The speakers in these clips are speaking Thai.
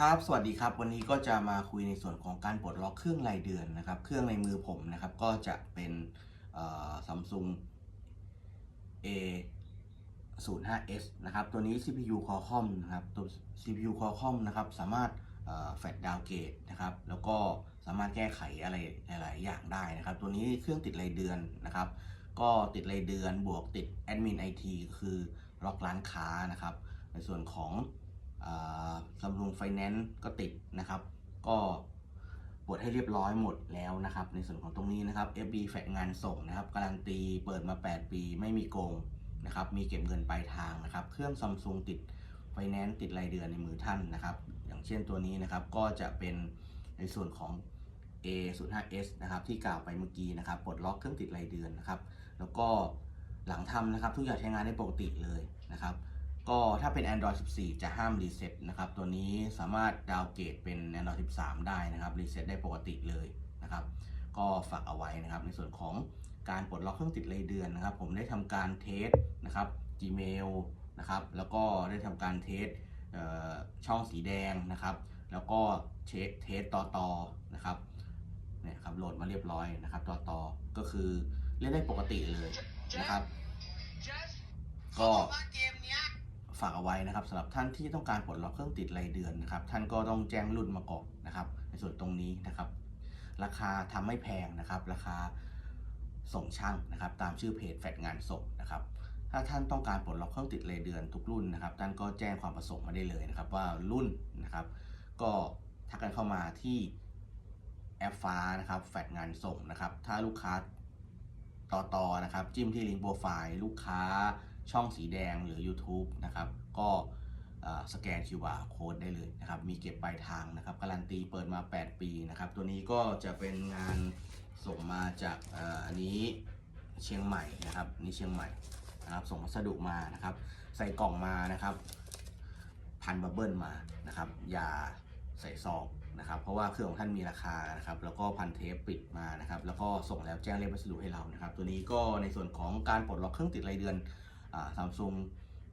ครับสวัสดีครับ วันนี้ก็จะมาคุยในส่วนของการปลดล็อกเครื่องรายเดือนนะครับ เครื่องในมือผมนะครับ ก็จะเป็นซัมซุง A 0 5 S นะครับ ตัวนี้ CPU Qualcomm นะครับ ตัว CPU Qualcomm นะครับ สามารถแฟลชดาวเกตนะครับ แล้วก็สามารถแก้ไขอะไรหลาย ๆ อย่างได้นะครับ ตัวนี้เครื่องติดรายเดือนนะครับ ก็ติดรายเดือนบวกติดแอดมินไอทีคือล็อกร้านค้านะครับ ในส่วนของ ซัมซุงไฟแนนซ์ก็ติดนะครับ ก็ปลดให้เรียบร้อยหมดแล้วนะครับ ในส่วนของตรงนี้นะครับ FB แฟกงานส่งนะครับการันตีเปิดมา 8 ปีไม่มีโกงนะครับมีเก็บเงินปลายทางนะครับ เครื่องซัมซุงติดไฟแนนซ์ติดรายเดือนในมือท่านนะครับ อย่างเช่นตัวนี้นะครับก็จะเป็นในส่วนของ A 0 5 S นะครับที่กล่าวไปเมื่อกี้นะครับปลดล็อกเครื่องติดรายเดือนนะครับ แล้วก็หลังทำนะครับ ทุกอย่างใช้งานได้ปกติเลยนะครับ ก็ถ้าเป็น Android 14 จะห้ามรีเซ็ตนะครับ ตัวนี้สามารถดาวเกรดเป็น Android 13 ได้นะครับ รีเซ็ตได้ปกติเลยนะครับ ก็ฝากเอาไว้นะครับ ในส่วนของการปลดล็อกเครื่องติดรายเดือนนะครับ ผมได้ทำการเทสนะครับ Gmail นะครับ แล้วก็ได้ทำการเทสช่องสีแดงนะครับ แล้วก็เช็คเทสต่อต่อนะครับเนี่ยครับโหลดมาเรียบร้อยนะครับ ต่อต่อก็คือเล่นได้ปกติเลยนะครับ ก็ากเอาไว้นะครับสำหรับท่านที่ต้องการปลดล็อกเครื่องติดรายเดือนนะครับ ท่านก็ต้องแจ้งรุ่นมาก่อนนะครับ ในส่วนตรงนี้นะครับ ราคาทำไม่แพงนะครับ ราคาส่งช่างนะครับ ตามชื่อเพจแฟดงานส่งนะครับ ถ้าท่านต้องการปลดล็อกเครื่องติดรายเดือนทุกรุ่นนะครับ ท่านก็แจ้งความประสงค์มาได้เลยนะครับ ว่ารุ่นนะครับ ก็ทักกันเข้ามาที่แอปฟ้านะครับ แฟดงานส่งนะครับ ถ้าลูกค้าต่อต่อนะครับ จิ้มที่ลิงก์โปรไฟล์ลูกค้า ช่องสีแดงหรือ YouTube นะครับ ก็สแกน QR code ได้เลยนะครับ มีเก็บปลายทางนะครับ การันตีเปิดมา 8 ปีนะครับ ตัวนี้ก็จะเป็นงานส่งมาจากอันนี้เชียงใหม่นะครับ นี่เชียงใหม่นะครับส่งพัสดุมานะครับ ใส่กล่องมานะครับ พันบับเบิลมานะครับ อย่าใส่ซองนะครับ เพราะว่าเครื่องของท่านมีราคานะครับ แล้วก็พันเทปปิดมานะครับ แล้วก็ส่งแล้วแจ้งเลขพัสดุให้เรานะครับ ตัวนี้ก็ในส่วนของการปลดล็อกเครื่องติดรายเดือน ซัมซุง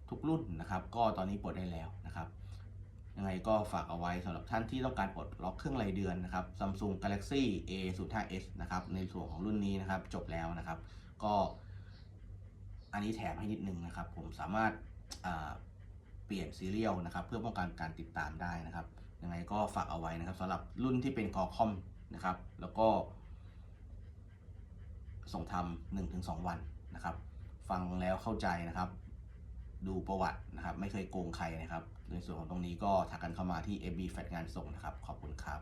ทุกรุ่นนะครับ ก็ตอนนี้ปลดได้แล้วนะครับ ยังไงก็ฝากเอาไว้สำหรับท่านที่ต้องการปลดล็อกเครื่องรายเดือนนะครับ Samsung Galaxy A 0 5 S นะครับ ในส่วนของรุ่นนี้นะครับ จบแล้วนะครับ ก็อันนี้แถมให้นิดนึงนะครับ ผมสามารถเปลี่ยนซีเรียลนะครับ เพื่อป้องกันการติดตามได้นะครับ ยังไงก็ฝากเอาไว้นะครับสำหรับรุ่นที่เป็น Qualcomm นะครับ แล้วก็ส่งทำ1-2วันนะครับ ฟังแล้วเข้าใจนะครับ ดูประวัตินะครับ ไม่เคยโกงใครนะครับ ในส่วนของตรงนี้ก็ทักกันเข้ามาที่ FB แฟดงานส่งนะครับ ขอบคุณครับ